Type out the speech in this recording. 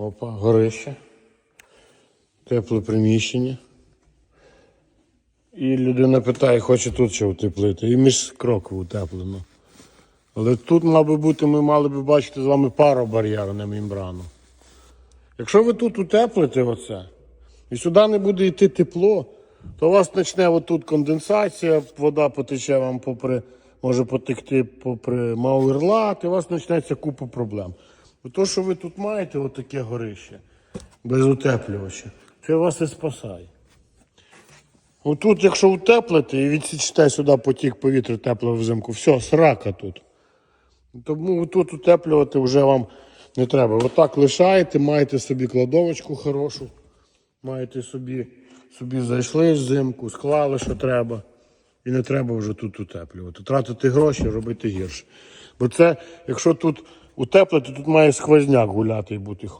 Опа, горище. Тепле приміщення. І людина питає, хоче тут ще утеплити. І між кроку утеплено. Але тут, мав би бути, ми мали би бачити з вами паробар'єр, не мембрану. Якщо ви тут утеплите оце, і сюди не буде йти тепло, то у вас почне отут конденсація, вода потече вам попри, може потекти попри мауерлат, і у вас почнеться купа проблем. Бо то, що ви тут маєте, отаке горище, без утеплювача, це вас і спасає. Отут, якщо утеплите і відсічте сюди потік повітря теплого взимку, все, срака тут. Тому тут утеплювати вже вам не треба. Отак лишаєте, маєте собі кладовочку хорошу, маєте собі, собі зайшли взимку, склали, що треба. І не треба вже тут утеплювати. Тратити гроші, робити гірше. Бо це, якщо тут утеплити, тут має сквозняк гуляти і бути